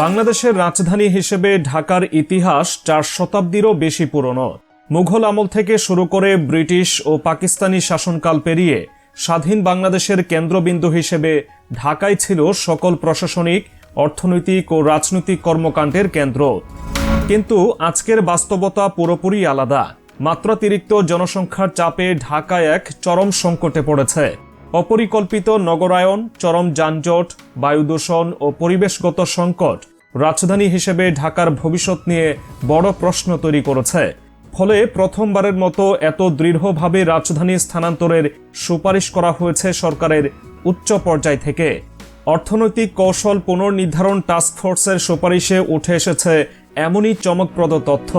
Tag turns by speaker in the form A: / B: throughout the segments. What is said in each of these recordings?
A: বাংলাদেশের রাজধানী হিসেবে ঢাকার ইতিহাস চার শতাব্দীরও বেশি পুরনো। মুঘল আমল থেকে শুরু করে ব্রিটিশ ও পাকিস্তানি শাসনকাল পেরিয়ে স্বাধীন বাংলাদেশের কেন্দ্রবিন্দু হিসেবে ঢাকাই ছিল সকল প্রশাসনিক, অর্থনৈতিক ও রাজনৈতিক কর্মকাণ্ডের কেন্দ্র। কিন্তু আজকের বাস্তবতা পুরোপুরি আলাদা। মাত্রাতিরিক্ত জনসংখ্যার চাপে ঢাকা এক চরম সংকটে পড়েছে। অপরিকল্পিত নগরায়ন চরম যানজট বায়ু দূষণ ও পরিবেশগত সংকট রাজধানী হিসেবে ঢাকার ভবিষ্যৎ নিয়ে বড় প্রশ্ন তৈরি করেছে। ফলে প্রথমবারের মতো এত দৃঢ়ভাবে রাজধানী স্থানান্তরের সুপারিশ করা হয়েছে সরকারের উচ্চ পর্যায় থেকে। অর্থনৈতিক কৌশল পুনর্নির্ধারণ টাস্কফোর্সের সুপারিশে উঠে এসেছে এমনই চমকপ্রদ তথ্য।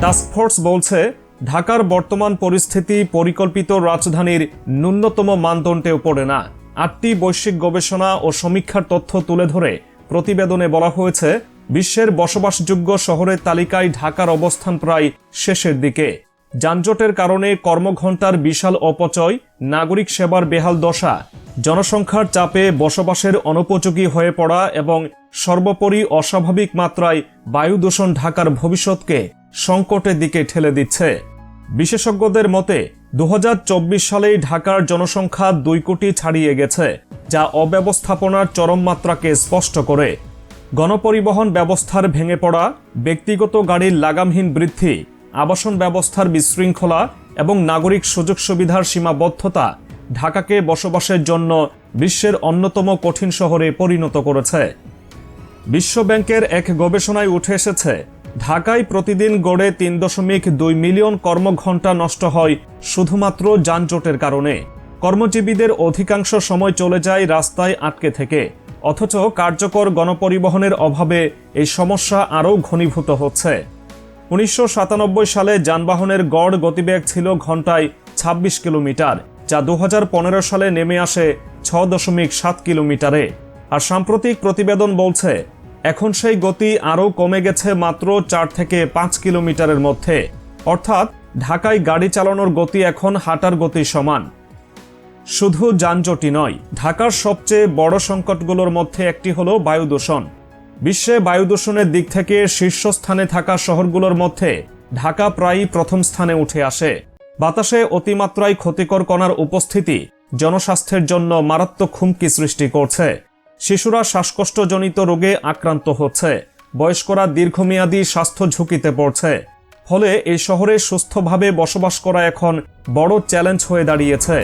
A: টাস্কফোর্স বলছে ঢাকার বর্তমান পরিস্থিতি পরিকল্পিত রাজধানীর ন্যূনতম মানদণ্ডেও পড়ে না। আটটি বৈশ্বিক গবেষণা ও সমীক্ষার তথ্য তুলে ধরে প্রতিবেদনে বলা হয়েছে, বিশ্বের বসবাসযোগ্য শহরের তালিকায় ঢাকার অবস্থান প্রায় শেষের দিকে। যানজটের কারণে কর্মঘণ্টার বিশাল অপচয়, নাগরিক সেবার বেহাল দশা, জনসংখ্যার চাপে বসবাসের অনুপযোগী হয়ে পড়া এবং সর্বোপরি অস্বাভাবিক মাত্রায় বায়ু দূষণ ঢাকার ভবিষ্যৎকে সংকটের দিকে ঠেলে দিচ্ছে। বিশেষজ্ঞদের মতে দু হাজার চব্বিশ সালেই ঢাকার জনসংখ্যা দুই কোটি ছাড়িয়ে গেছে, যা অব্যবস্থাপনার চরম মাত্রাকে স্পষ্ট করে। গণপরিবহন ব্যবস্থার ভেঙে পড়া, ব্যক্তিগত গাড়ির লাগামহীন বৃদ্ধি, আবাসন ব্যবস্থার বিশৃঙ্খলা এবং নাগরিক সুযোগ সুবিধার সীমাবদ্ধতা ঢাকাকে বসবাসের জন্য বিশ্বের অন্যতম কঠিন শহরে পরিণত করেছে। বিশ্বব্যাংকের এক গবেষণায় উঠে এসেছে ঢাকায় প্রতিদিন গড়ে তিন দশমিক দুই মিলিয়ন কর্মঘণ্টা নষ্ট হয় শুধুমাত্র যানজটের কারণে। কর্মজীবীদের অধিকাংশ সময় চলে যায় রাস্তায় আটকে থেকে। অথচ কার্যকর গণপরিবহনের অভাবে এই সমস্যা আরও ঘনীভূত হচ্ছে। উনিশশো সাতানব্বই সালে যানবাহনের গড় গতিবেগ ছিল ঘন্টায় ২৬ কিলোমিটার, যা দু হাজার পনেরো সালে নেমে আসে ছ দশমিক সাত কিলোমিটারে। আর সাম্প্রতিক প্রতিবেদন বলছে এখন সেই গতি আরও কমে গেছে মাত্র চার থেকে পাঁচ কিলোমিটারের মধ্যে। অর্থাৎ ঢাকায় গাড়ি চালানোর গতি এখন হাঁটার গতি সমান। শুধু যানজটই নয়, ঢাকার সবচেয়ে বড় সংকটগুলোর মধ্যে একটি হলো বায়ু দূষণ। বিশ্বে বায়ু দূষণের দিক থেকে শীর্ষস্থানে থাকা শহরগুলোর মধ্যে ঢাকা প্রায়ই প্রথম স্থানে উঠে আসে। বাতাসে অতিমাত্রায় ক্ষতিকর কণার উপস্থিতি জনস্বাস্থ্যের জন্য মারাত্মক হুমকি সৃষ্টি করছে। শিশুরা শ্বাসকষ্টজনিত রোগে আক্রান্ত হচ্ছে। বয়স্করা দীর্ঘমেয়াদী স্বাস্থ্য ঝুঁকিতে পড়ছে। ফলে এই শহরে সুস্থভাবে বসবাস করা এখন বড় চ্যালেঞ্জ হয়ে দাঁড়িয়েছে।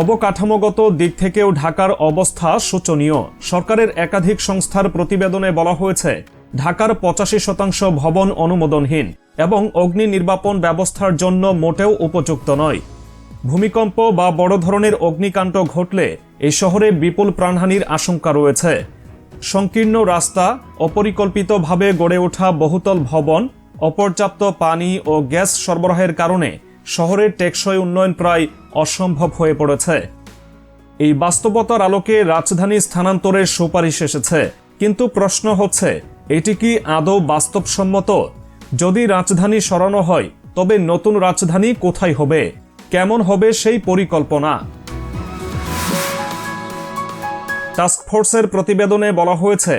A: অবকাঠামোগত দিক থেকেও ঢাকার অবস্থা শোচনীয়। সরকারের একাধিক সংস্থার প্রতিবেদনে বলা হয়েছে, ঢাকার পঁচাশি শতাংশ ভবন অনুমোদনহীন এবং অগ্নি নির্বাপন ব্যবস্থার জন্য মোটেও উপযুক্ত নয়। ভূমিকম্প বা বড় ধরনের অগ্নিকাণ্ড ঘটলে এই শহরে বিপুল প্রাণহানির আশঙ্কা রয়েছে। সংকীর্ণ রাস্তা, অপরিকল্পিতভাবে গড়ে ওঠা বহুতল ভবন, অপর্যাপ্ত পানি ও গ্যাস সরবরাহের কারণে শহরের টেকসই উন্নয়ন প্রায় অসম্ভব হয়ে পড়েছে। এই বাস্তবতার আলোকে রাজধানী স্থানান্তরের সুপারিশ এসেছে। কিন্তু প্রশ্ন হচ্ছে, এটি কি আদৌ বাস্তবসম্মত? যদি রাজধানী সরানো হয়, তবে নতুন রাজধানী কোথায় হবে? কেমন হবে সেই পরিকল্পনা? টাস্কফোর্সের প্রতিবেদনে বলা হয়েছে,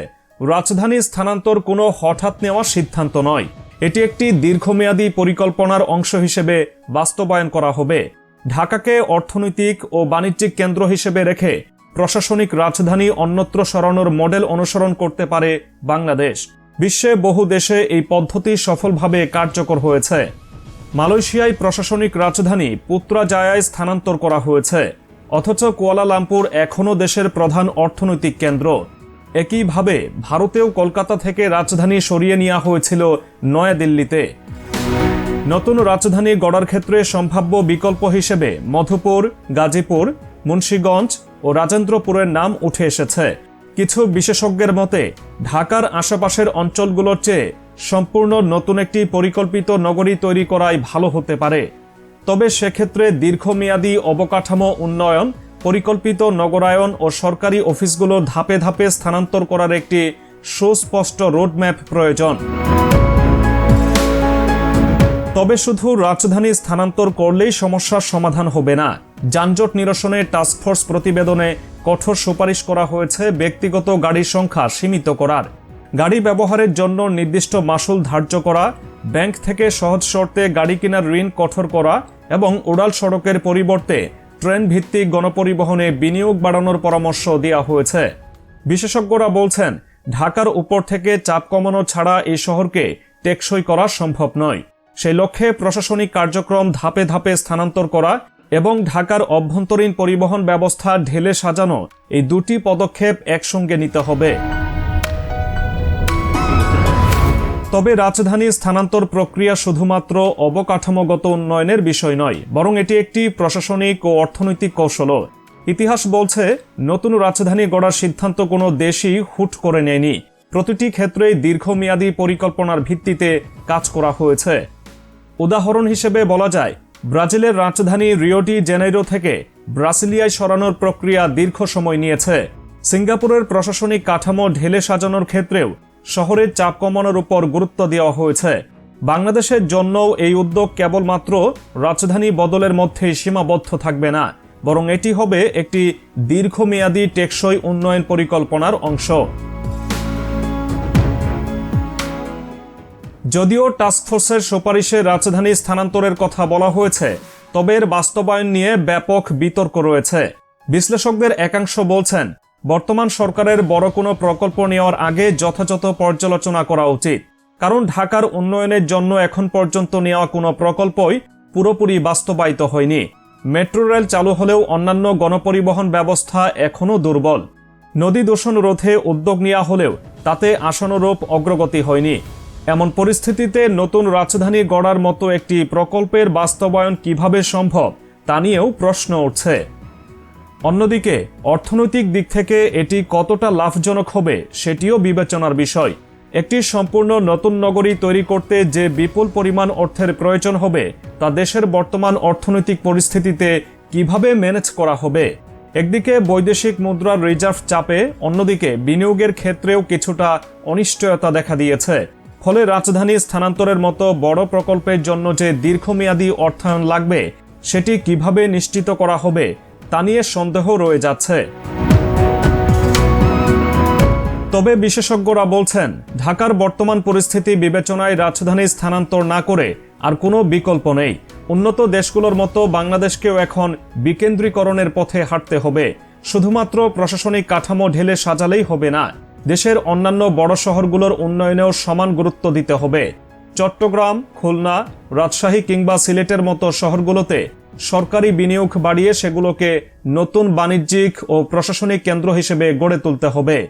A: রাজধানী স্থানান্তর কোনো হঠাৎ নেওয়া সিদ্ধান্ত নয়। এটি একটি দীর্ঘমেয়াদী পরিকল্পনার অংশ হিসেবে বাস্তবায়ন করা হবে। ঢাকাকে অর্থনৈতিক ও বাণিজ্যিক কেন্দ্র হিসেবে রেখে প্রশাসনিক রাজধানী অন্যত্র সরানোর মডেল অনুসরণ করতে পারে বাংলাদেশ। বিশ্বে বহু দেশে এই পদ্ধতি সফলভাবে কার্যকর হয়েছে। মালয়েশিয়ায় প্রশাসনিক রাজধানী পুত্রাজায়ায় স্থানান্তর করা হয়েছে। অথচ কুয়ালালামপুর এখনও দেশের প্রধান অর্থনৈতিক কেন্দ্র। একইভাবে ভারতেও কলকাতা থেকে রাজধানী সরিয়ে নেওয়া হয়েছিল নয়াদিল্লিতে। নতুন রাজধানী গড়ার ক্ষেত্রে সম্ভাব্য বিকল্প হিসেবে মধুপুর, গাজীপুর, মুন্সীগঞ্জ ও রাজেন্দ্রপুরের নাম উঠে এসেছে। কিছু বিশেষজ্ঞের মতে, ঢাকার আশেপাশের অঞ্চলগুলোর চেয়ে সম্পূর্ণ নতুন একটি পরিকল্পিত নগরী তৈরি করাই ভালো হতে পারে। তবে সেক্ষেত্রে দীর্ঘমেয়াদী অবকাঠামো উন্নয়ন, পরিকল্পিত নগরায়ন ও সরকারি অফিসগুলো ধাপে ধাপে স্থানান্তর করার একটি সুস্পষ্ট রোডম্যাপ প্রয়োজন। তবে শুধু রাজধানী স্থানান্তর করলেই সমস্যার সমাধান হবে না। যানজট নিরসনে টাস্কফোর্স প্রতিবেদনে কঠোর সুপারিশ করা হয়েছে ব্যক্তিগত গাড়ির সংখ্যা সীমিত করার। গাড়ি ব্যবহারের জন্য নির্দিষ্ট মাসুল ধার্য করা, ব্যাংক থেকে সহজ শর্তে গাড়ি কেনার ঋণ কঠোর করা এবং উড়াল সড়কের পরিবর্তে ট্রেন ভিত্তিক গণপরিবহনে বিনিয়োগ বাড়ানোর পরামর্শ দেওয়া হয়েছে। বিশেষজ্ঞরা বলছেন, ঢাকার উপর থেকে চাপ কমানো ছাড়া এই শহরকে টেকসই করা সম্ভব নয়। সেই লক্ষ্যে প্রশাসনিক কার্যক্রম ধাপে ধাপে স্থানান্তর করা এবং ঢাকার অভ্যন্তরীণ পরিবহন ব্যবস্থা ঢেলে সাজানো এই দুটি পদক্ষেপ একসঙ্গে নিতে হবে। তবে রাজধানী স্থানান্তর প্রক্রিয়া শুধুমাত্র অবকাঠামোগত উন্নয়নের বিষয় নয়, বরং এটি একটি প্রশাসনিক ও অর্থনৈতিক কৌশলও। ইতিহাস বলছে, নতুন রাজধানী গড়ার সিদ্ধান্ত কোনো দেশই হুট করে নেয়নি। প্রতিটি ক্ষেত্রেই দীর্ঘমেয়াদী পরিকল্পনার ভিত্তিতে কাজ করা হয়েছে। উদাহরণ হিসেবে বলা যায়, ব্রাজিলের রাজধানী রিওডি জেনাইরো থেকে ব্রাসিলিয়ায় সরানোর প্রক্রিয়া দীর্ঘ সময় নিয়েছে। সিঙ্গাপুরের প্রশাসনিক কাঠামো ঢেলে সাজানোর ক্ষেত্রেও শহরের চাপ কমানোর উপর গুরুত্ব দেওয়া হয়েছে। বাংলাদেশের জন্যও এই উদ্যোগ কেবলমাত্র রাজধানী বদলের মধ্যেই সীমাবদ্ধ থাকবে না, বরং এটি হবে একটি দীর্ঘমেয়াদী টেকসই উন্নয়ন পরিকল্পনার অংশ। যদিও টাস্কফোর্সের সুপারিশে রাজধানী স্থানান্তরের কথা বলা হয়েছে, তবে এর বাস্তবায়ন নিয়ে ব্যাপক বিতর্ক রয়েছে। বিশ্লেষকদের একাংশ বলছেন বর্তমান সরকারের বড় কোনো প্রকল্প নেওয়ার আগে যথাযথ পর্যালোচনা করা উচিত। কারণ ঢাকার উন্নয়নের জন্য এখন পর্যন্ত নেওয়া কোনো প্রকল্পই পুরোপুরি বাস্তবায়িত হয়নি। মেট্রো রেল চালু হলেও অন্যান্য গণপরিবহন ব্যবস্থা এখনও দুর্বল। নদী দূষণ রোধে উদ্যোগ নেওয়া হলেও তাতে আশানুরূপ অগ্রগতি হয়নি। এমন পরিস্থিতিতে নতুন রাজধানী গড়ার মতো একটি প্রকল্পের বাস্তবায়ন কীভাবে সম্ভব তা নিয়েও প্রশ্ন উঠছে। অন্যদিকে, অর্থনৈতিক দিক থেকে এটি কতটা লাভজনক হবে সেটিও বিবেচনার বিষয়। একটি সম্পূর্ণ নতুন নগরী তৈরি করতে যে বিপুল পরিমাণ অর্থের প্রয়োজন হবে, তা দেশের বর্তমান অর্থনৈতিক পরিস্থিতিতে কীভাবে ম্যানেজ করা হবে? একদিকে, বৈদেশিক মুদ্রার রিজার্ভ চাপে, অন্যদিকে, বিনিয়োগের ক্ষেত্রেও কিছুটা অনিশ্চয়তা দেখা দিয়েছে। ফলে রাজধানী স্থানান্তরের মতো বড় প্রকল্পের জন্য যে দীর্ঘমেয়াদী অর্থায়ন লাগবে, সেটি কীভাবে নিশ্চিত করা হবে তা নিয়ে সন্দেহ রয়ে যাচ্ছে। তবে বিশেষজ্ঞরা বলছেন, ঢাকার বর্তমান পরিস্থিতি বিবেচনায় রাজধানী স্থানান্তর না করে আর কোনো বিকল্প নেই। উন্নত দেশগুলোর মতো বাংলাদেশকেও এখন বিকেন্দ্রীকরণের পথে হাঁটতে হবে। শুধুমাত্র প্রশাসনিক কাঠামো ঢেলে সাজালেই হবে না, দেশের অন্যান্য বড় শহরগুলোর উন্নয়নেও সমান গুরুত্ব দিতে হবে। চট্টগ্রাম, খুলনা, রাজশাহী কিংবা সিলেটের মতো শহরগুলোতে সরকারি বিনিয়োগ বাড়িয়ে সেগুলোকে নতুন বাণিজ্যিক ও প্রশাসনিক কেন্দ্র হিসেবে গড়ে তুলতে হবে।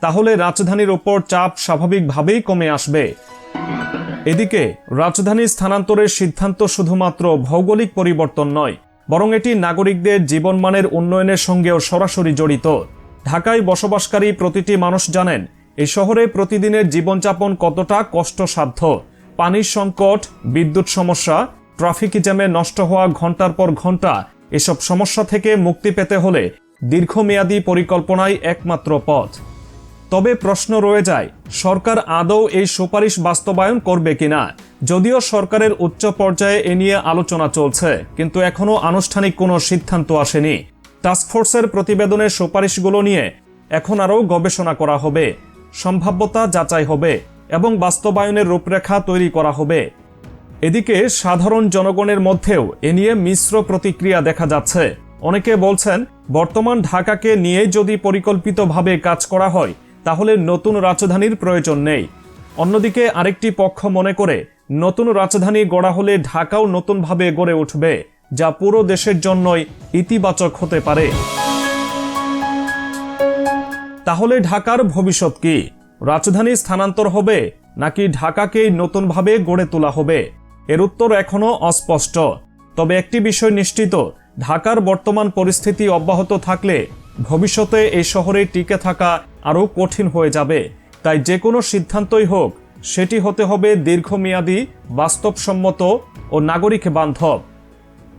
A: তাহলে রাজধানীর ওপর চাপ স্বাভাবিকভাবেই কমে আসবে। এদিকে, রাজধানী স্থানান্তরের সিদ্ধান্ত শুধুমাত্র ভৌগোলিক পরিবর্তন নয়, বরং এটি নাগরিকদের জীবনমানের উন্নয়নের সঙ্গেও সরাসরি জড়িত। ঢাকায় বসবাসকারী প্রতিটি মানুষ জানেন এই শহরে প্রতিদিনের জীবনযাপন কতটা কষ্টসাধ্য। পানির সংকট, বিদ্যুৎ সমস্যা ট্রাফিক জ্যামে নষ্ট হওয়া ঘণ্টার পর ঘণ্টা, এসব সমস্যা থেকে মুক্তি পেতে হলে দীর্ঘমেয়াদী পরিকল্পনাই একমাত্র পথ। তবে প্রশ্ন রয়ে যায়, সরকার আদৌ এই সুপারিশ বাস্তবায়ন করবে কিনা? যদিও সরকারের উচ্চ পর্যায়ে এ নিয়ে আলোচনা চলছে, কিন্তু এখনও আনুষ্ঠানিক কোনো সিদ্ধান্ত আসেনি। টাস্কফোর্সের প্রতিবেদনের সুপারিশগুলো নিয়ে এখন আরও গবেষণা করা হবে, সম্ভাব্যতা যাচাই হবে এবং বাস্তবায়নের রূপরেখা তৈরি করা হবে। এদিকে সাধারণ জনগণের মধ্যেও এ নিয়ে মিশ্র প্রতিক্রিয়া দেখা যাচ্ছে। অনেকে বলছেন, বর্তমান ঢাকাকে নিয়ে যদি পরিকল্পিতভাবে কাজ করা হয়, তাহলে নতুন রাজধানীর প্রয়োজন নেই। অন্যদিকে আরেকটি পক্ষ মনে করে, নতুন রাজধানী গড়া হলে ঢাকাও নতুনভাবে গড়ে উঠবে, যা পুরো দেশের জন্যই ইতিবাচক হতে পারে। তাহলে ঢাকার ভবিষ্যৎ কি? রাজধানী স্থানান্তর হবে, নাকি ঢাকাকেই নতুনভাবে গড়ে তোলা হবে? এর উত্তর এখনও অস্পষ্ট। তবে একটি বিষয় নিশ্চিত, ঢাকার বর্তমান পরিস্থিতি অব্যাহত থাকলে ভবিষ্যতে এই শহরে টিকে থাকা আরও কঠিন হয়ে যাবে। তাই যে কোনো সিদ্ধান্তই হোক, সেটি হতে হবে দীর্ঘমেয়াদী, বাস্তবসম্মত ও নাগরিক বান্ধব।